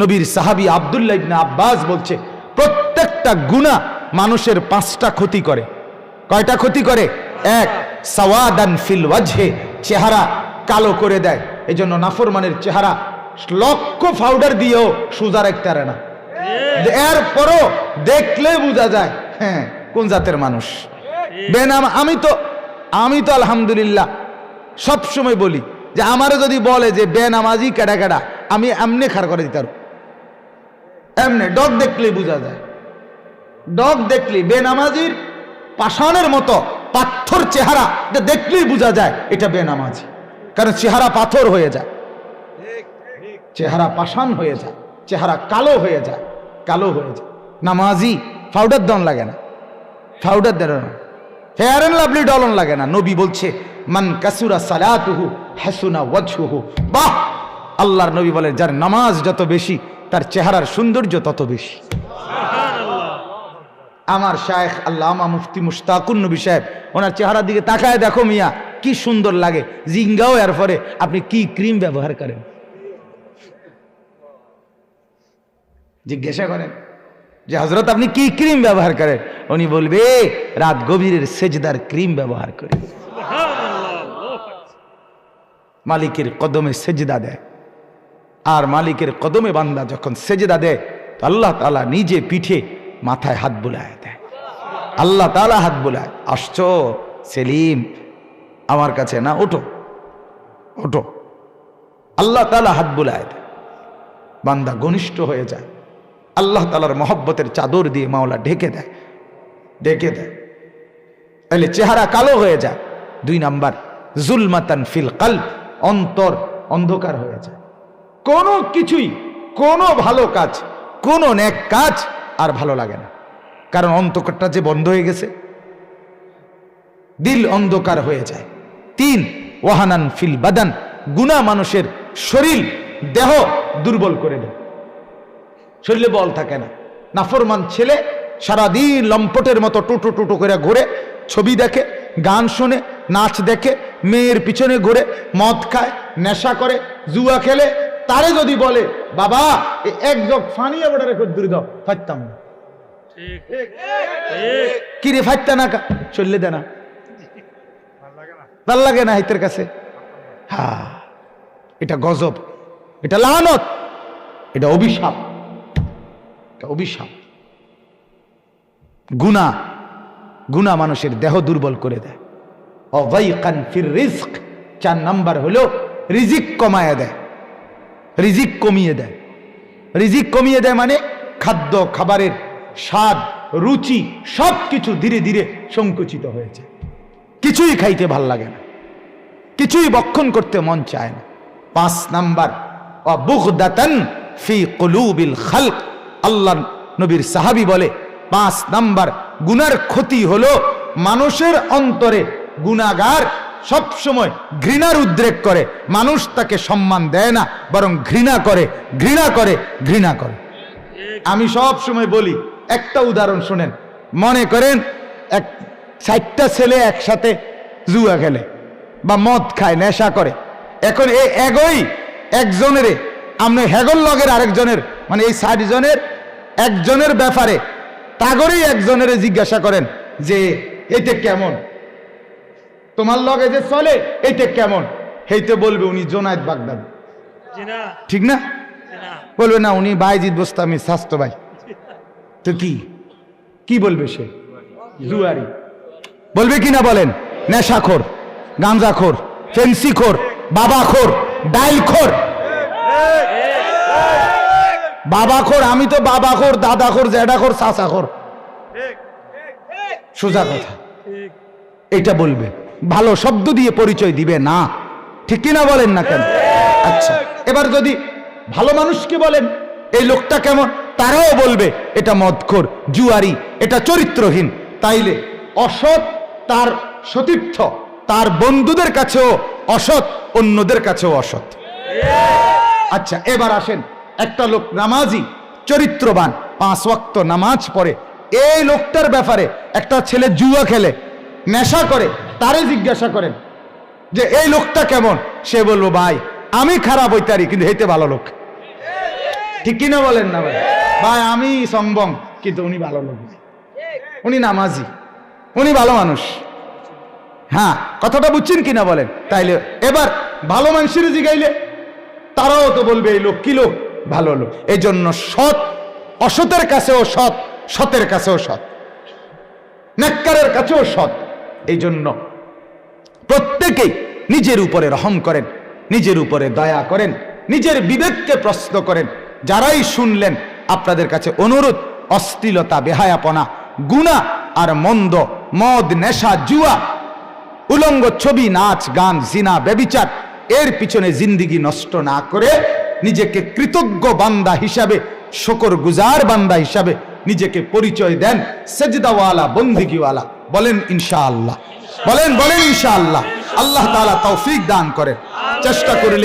নবীর সাহাবী আবদুল্লাহ ইবনে আব্বাস বলছে, প্রত্যেকটা গুণা মানুষের পাঁচটা ক্ষতি করে। কয়টা ক্ষতি করে? এক, সাওয়াদান ফিল ওয়াজহে, চেহারা কালো করে দেয়। এই জন্য নাফরমানের চেহারা লক্ষ পাউডার দিয়েও সুজা রাখতে না। এরপরও দেখলে বোঝা যায় হ্যাঁ কোন জাতের মানুষ? বেনাম, আমি তো আমি তো আলহামদুলিল্লাহ সবসময় বলি যে আমারে যদি বলে যে বেনামাজি কেডা কেডা, আমি এমনি খার করে দিতার এমনি ডগ দেখলেই বোঝা যায়। ডগ দেখলি বেনামাজির পাষাণের মতো পাথর চেহারা দেখলেই বোঝা যায় এটা বেনামাজি। কারণ চেহারা পাথর হয়ে যায়। চেহারা পাষাণ হয়ে যায়। চেহারা কালো হয়ে যায়। কালো হয়ে যায়। নামাজি ফাউডার দন লাগে না। ফাউডার দেন ফেয়ার অ্যান্ড লাভলি ডলন লাগে না। নবী বলছে, মান কাসুরা সালাতুহু হাসুনা ওয়াজহুহু। বাহ! আল্লাহর নবী বলে, যার নামাজ যত বেশি তার চেহারার সৌন্দর্য তত বেশি। আমার শায়েখ আল্লামা মুফতি মুশতাকুন নবী সাহেব, ওনার চেহারার দিকে তাকায় দেখো মিয়া, কি সুন্দর লাগে। জিঙ্গাও এর পরে আপনি কি ক্রিম ব্যবহার করেন? জিজ্ঞাসা করেন যে হজরত আপনি কি ক্রিম ব্যবহার করেন? উনি বলবে, রাত গভীরের সেজদার ক্রিম ব্যবহার করে। মালিকের কদমে সেজদা দেয়। আর মালিকের কদমে বান্দা যখন সেজেদা দেয়, তো আল্লাহ তালা নিজে পিঠে মাথায় হাত বুলায় দেয়। আল্লাহ তালা হাত বুলায়, আসছ, সেলিম, আমার কাছে না, ওঠো ওঠো। আল্লাহ তালা হাত বুলায় দেয়। বান্দা ঘনিষ্ঠ হয়ে যায়। আল্লাহ তালার মহব্বতের চাদর দিয়ে মাওলা ঢেকে দেয় ঢেকে দেয়। তাহলে চেহারা কালো হয়ে যায়। দুই নাম্বার, জুলমাতান ফিল কাল অন্তর অন্ধকার হয়ে যায়। কোনো কিছুই, কোনো ভালো কাজ, কোনো নেক কাজ আর ভালো লাগে না। কারণ অন্তকারটা যে বন্ধ হয়ে গেছে, দিল অন্ধকার হয়ে যায়। তিন, ওয়াহানান ফিল বাদান গুনা মানুষের শরীর, দেহ দুর্বল করে দেয়। শরীরে বল থাকে না। নাফরমান ছেলে সারাদিন লম্পটের মতো টুটু টুটু করে ঘুরে, ছবি দেখে, গান শোনে, নাচ দেখে, মেয়ের পিছনে ঘুরে, মদ খায়, নেশা করে, জুয়া খেলে তারে যদি বলে বাবা এক জগ ফানিয়ে বড় রেখে দূরে দাও ফাইতাম না। কি রে ফাইতা না চললে দে না। ভালো লাগে না হাইতের কাছে। হ্যাঁ এটা গজব এটা লানত এটা অভিশাপ এটা অভিশাপ। গুণা গুণা মানুষের দেহ দুর্বল করে দেয়। অবাইকান ফির রিস্ক চার নাম্বার হলো রিজিক কমায় দেয়। রিজিক কমিয়ে দেয়। রিজিক কমিয়ে দেয় মানে খাদ্য, খাবারের স্বাদ, রুচি সব কিছু ধীরে ধীরে সংকুচিত হয়েছে। কিছুই খাইতে ভালো লাগে না। কিছুই বক্ষণ করতে মন চায় না। পাঁচ নাম্বার ফি কলুবিল খালক। আল্লাহ নবীর সাহাবি বলে, পাঁচ নাম্বার, গুনার ক্ষতি হলো মানুষের অন্তরে গুনাগার সব সময় ঘৃণার উদ্রেক করে। মানুষ তাকে সম্মান দেয় না, বরং ঘৃণা করে ঘৃণা করে ঘৃণা করে। আমি সব সময় বলি, একটা উদাহরণ শোনেন। মনে করেন, এক ষাটটা ছেলে একসাথে জুয়া খেলে বা মদ খায়, নেশা করে। এখন এই এগোই একজনের আপনি হেগল লগের আরেকজনের মানে এই ষাট জনের একজনের ব্যাপারে তাগরেই একজনের জিজ্ঞাসা করেন যে এতে কেমন? তোমার লগে যে চলে এইটা কেমন? হেইতে বলবে উনি জোনায়দ বাগদাদ। ঠিক না? বলবে না উনি বাইজিৎ বোস্তামি স্বাস্থ্য ভাই। তো কি? কি বলবে সে? জুয়ারি। বলবে কি না বলেন? নেশাখোর গাঁজাখোর ফেন্সিখোর বাবাখোর ডাইলখোর। বাবাখোর আমি তো বাবাখোর দাদাখোর জ্যাডাখোর চাচাখোর। সোজা কথা। এটা বলবে। ভালো শব্দ দিয়ে পরিচয় দিবে না। ঠিক কিনা বলেন না কেন? আচ্ছা এবার যদি ভালো মানুষকে বলেন, এই লোকটা কেমন? তারাও বলবে, এটা মদখোর, জুয়ারি, এটা চরিত্রহীন। তাইলে অসৎ তার সতীর্থ, তার বন্ধুদের কাছেও অসৎ, অন্যদের কাছেও অসৎ। আচ্ছা এবার আসেন, একটা লোক নামাজি, চরিত্রবান, পাঁচ ওয়াক্ত নামাজ পড়ে। এই লোকটার ব্যাপারে একটা ছেলে জুয়া খেলে, নেশা করে তারে জিজ্ঞাসা করেন যে, এই লোকটা কেমন? সে বলব ভাই, আমি খারাপ হইতারি, কিন্তু হেতে ভালো লোক। ঠিক কিনা বলেন না ভাই? ভাই, আমি সম্বং কিন্তু উনি ভালো লোক। উনি নামাজি, উনি ভালো মানুষ। হ্যাঁ কথাটা বুঝছেন কিনা বলেন? তাইলে এবার ভালো মানুষের জিগাইলে, তারাও তো বলবে, এই লোক কি লোক? ভালো লোক। এই জন্য সৎ অসতের কাছেও সৎ, সতের কাছেও সৎ। নেককারের কাছেও সৎ। এই জন্য প্রত্যেকেই নিজের উপরে রহম করেন, নিজের উপরে দয়া করেন, নিজের বিবেককে প্রশ্ন করেন। যারাই শুনলেন, আপনাদের কাছে অনুরোধ, অশ্লীলতা, বেহায়াপনা, গুণা আর মন্দ, মদ, নেশা, জুয়া, উলঙ্গ ছবি, নাচ, গান, জিনা বেবিচার এর পিছনে জিন্দিগি নষ্ট না করে নিজেকে কৃতজ্ঞ বান্দা হিসাবে, শকর গুজার বান্দা হিসাবে নিজেকে পরিচয় দেন, সেজদাওয়ালা, বন্দিগিওয়ালা। বলেন ইনশাআল্লাহ। বলেন বলেন ইনশাআল্লাহ। আল্লাহ তাআলা তৌফিক দান করেন চেষ্টা করলে